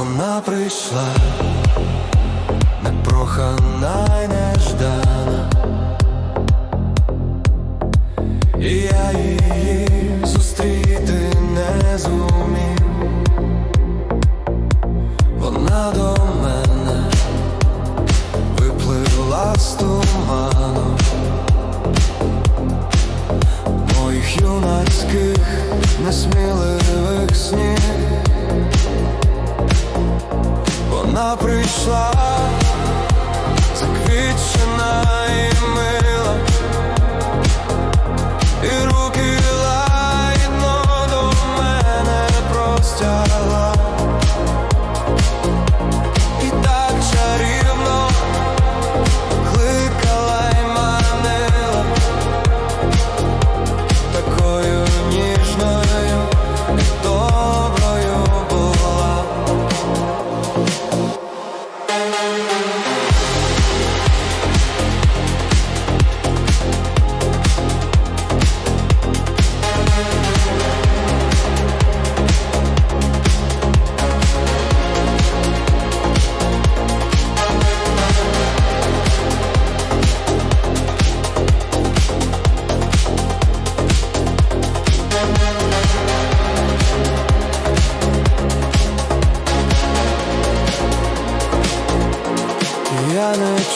Вона прийшла, непрохана й неждана, і я її зустріти не зумів. Вона до мене випливла з туману моїх юнацьких несміливих Вона прийшла заквітчена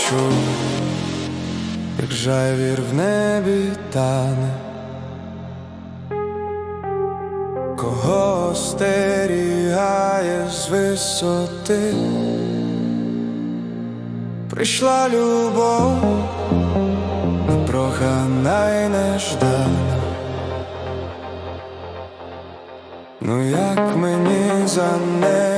Не чув, як жайвір в небі тане, кого остерігає з висоти, прийшла любов, непрохана й неждана. Ну як мені за нею